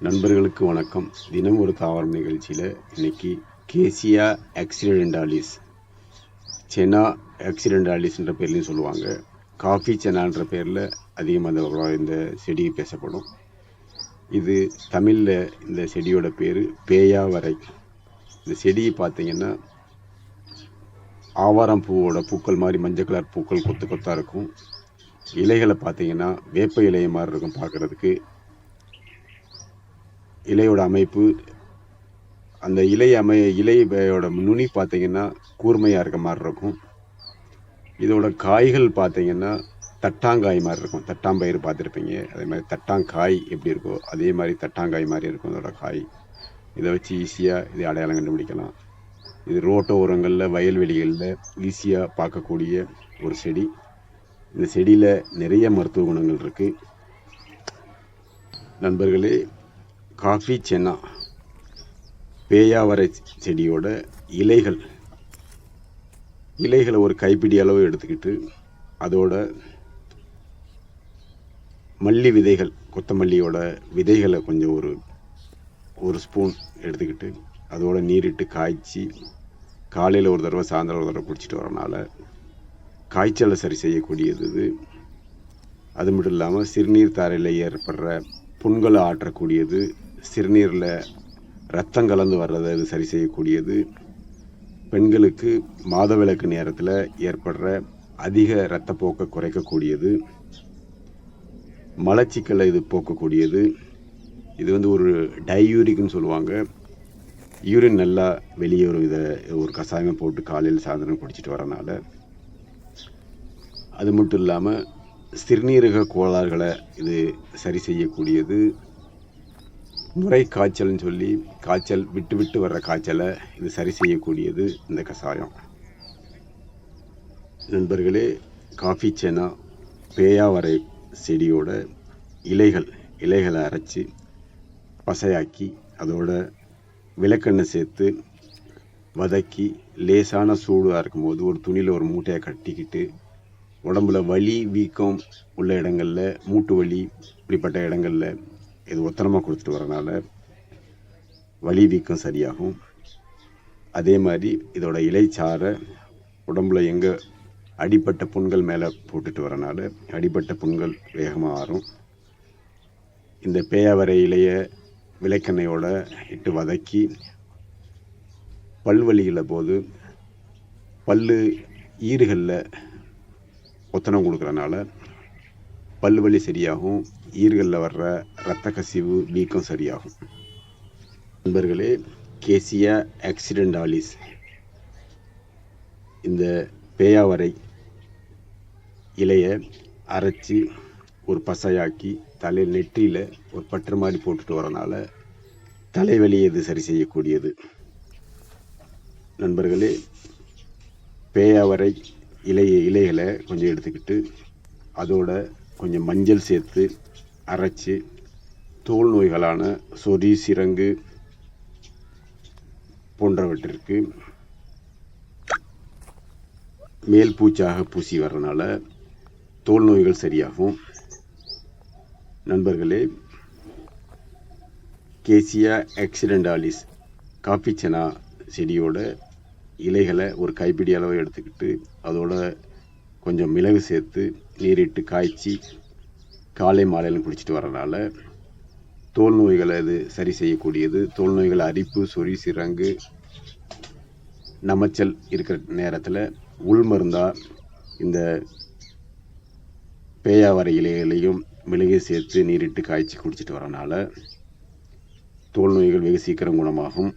நண்பர்களுக்கு வணக்கம். தினம் ஒரு தாவரம் நிகழ்ச்சியில் இன்னைக்கு கேசியா ஆக்சிடென்டாலிஸ் செனா ஆக்சிடென்டாலிஸ்ன்ற பேர்லையும் சொல்லுவாங்க. காஃபி செனான்ற பேரில் அதிகமாக இந்த இந்த செடி பேசப்படும். இது தமிழில் இந்த செடியோட பேர் பேயாவரை. இந்த செடியை பார்த்தீங்கன்னா ஆவாரம் பூவோட பூக்கள் மாதிரி மஞ்சள் கலர் பூக்கள் கொத்து கொத்தாக இருக்கும். இலைகளை பார்த்தீங்கன்னா வேப்ப இலையை மாதிரி இருக்கும் பார்க்குறதுக்கு. இலையோட அமைப்பு அந்த இலை அமை இலையோட நுனி பார்த்தீங்கன்னா கூர்மையாக இருக்க மாதிரி இருக்கும். இதோட காய்கள் பார்த்தீங்கன்னா தட்டாங்காய் மாதிரி இருக்கும். தட்டாம்பயிறு பார்த்துருப்பீங்க அதே மாதிரி தட்டாங்காய் எப்படி இருக்கோ அதே மாதிரி தட்டாங்காய் மாதிரி இருக்கும் இதோட காய். இதை வச்சு ஈஸியாக இது அடையாளம் கண்டுபிடிக்கலாம். இது ரோட்டோ ஓரங்களில் வயல்வெளிகளில் ஈஸியாக பார்க்கக்கூடிய ஒரு செடி. இந்த செடியில் நிறைய மருத்துவ குணங்கள் இருக்குது நண்பர்களே காஃபி சென்னா பேயாவரை செடியோட இலைகள். இலைகளை ஒரு கைப்பிடி அளவு எடுத்துக்கிட்டு அதோட மல்லி விதைகள் கொத்தமல்லியோட விதைகளை கொஞ்சம் ஒரு ஒரு ஸ்பூன் எடுத்துக்கிட்டு அதோட நீரிட்டு காய்ச்சி காலையில் ஒரு தடவை சாயந்தரம் ஒரு தடவை குடிச்சிட்டு வரனால காய்ச்சலை சரி செய்யக்கூடியது அது மட்டும் இல்லாமல் சிறுநீர் தாரையில் ஏற்படுற புண்களை ஆற்றக்கூடியது சிறுநீரில் ரத்தம் கலந்து வர்றதை அது சரி செய்யக்கூடியது. பெண்களுக்கு மாதவிலக்கு நேரத்தில் ஏற்படுற அதிக இரத்தப்போக்கை குறைக்கக்கூடியது. மலச்சிக்கலை இது போக்கக்கூடியது. இது வந்து ஒரு டையூரிக்னு சொல்லுவாங்க. யூரின் நல்லா வெளியே ஒரு இதை ஒரு கஷாயமாக போட்டு காலையில் சாயந்தரம் குடிச்சிட்டு வரனால. அது மட்டும் இல்லாமல் சிறுநீரக கோளாறுகளை இது சரி செய்யக்கூடியது. முறை காய்ச்சல்னு சொல்லி காய்ச்சல் விட்டு விட்டு வர்ற காய்ச்சலை இது சரி செய்யக்கூடியது இந்த கஷாயம் நண்பர்களே காஃபி சேனா பேயாவரை செடியோட இலைகள் இலைகளை அரைச்சி பசையாக்கி அதோட விளக்கெண்ணெய் சேர்த்து வதக்கி லேசான சூடாக இருக்கும்போது ஒரு துணியில் ஒரு மூட்டையை கட்டிக்கிட்டு உடம்புல வலி வீக்கம் உள்ள இடங்களில் மூட்டு வலி இப்படிப்பட்ட இடங்களில் இது ஒத்தனமாக கொடுத்துட்டு வரனால வலி வீக்கம் சரியாகும். அதே மாதிரி இதோட இலைச்சாரை உடம்புல எங்கே அடிப்பட்ட புண்கள் மேலே போட்டுட்டு வரனால அடிப்பட்ட புண்கள் வேகமாக ஆறும். இந்த பேயாவரை இலைய விளக்கெண்ணெயோட இட்டு வதக்கி பல்வலிகள போது பல்லு ஈறுகளில் ஒத்தனம் கொடுக்குறனால பல்லு வலி சரியாகும் ஈர்களில் வர்ற ரத்த கசிவு வீக்கம் சரியாகும். நண்பர்களே கேசியா ஆக்சிடென்டாலிஸ். இந்த பேயாவரை இலையை அரைச்சி ஒரு பசையாக்கி தலையில் நெற்றியில் ஒரு பற்று மாதிரி போட்டுட்டு வரனால தலைவலி இது சரி செய்யக்கூடியது. நண்பர்களே பேயாவரை இலை இலைகளை கொஞ்சம் எடுத்துக்கிட்டு அதோட கொஞ்சம் மஞ்சள் சேர்த்து அரைச்சி தோல் நோய்களான சொறி சிரங்கு போன்றவற்றிற்கு மேல் பூச்சாக பூசி வர்றதுனால தோல் நோய்கள் சரியாகும். நண்பர்களே கேசியா ஆக்சிடென்டாலிஸ் காஃபி செடியோட இலைகளை ஒரு கைப்பிடி அளவு எடுத்துக்கிட்டு அதோட கொஞ்சம் மிளகு சேர்த்து நீரிட்டு காய்ச்சி காலை மாலையில் குடிச்சிட்டு வரனால தோல் நோய்களை இது சரி செய்யக்கூடியது. தோல் நோய்கள் அரிப்பு சொறி சிறங்கு நமைச்சல் இருக்கிற நேரத்தில் உள் மருந்தாக இந்த பேயாவரை இலைகளையும் மிளகை சேர்த்து நீரிட்டு காய்ச்சி குடிச்சிட்டு வரனால தோல் நோய்கள் வெகு சீக்கிரம் குணமாகும்.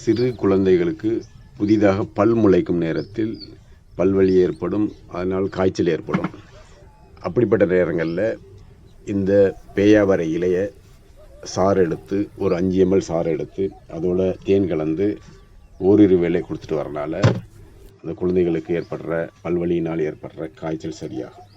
சிறு குழந்தைகளுக்கு புதிதாக பல் முளைக்கும் நேரத்தில் பல்வலி ஏற்படும் அதனால் காய்ச்சல் ஏற்படும். அப்படிப்பட்ட நேரங்களில் இந்த பேயாவரை இலையை சாறு எடுத்து ஒரு அஞ்சு எம்எல் சாறு எடுத்து அதோட தேன் கலந்து ஓரிரு வேலை கொடுத்துட்டு வரனால அந்த குழந்தைகளுக்கு ஏற்படுற பல்வலியினால் ஏற்படுற காய்ச்சல் சரியாகும்.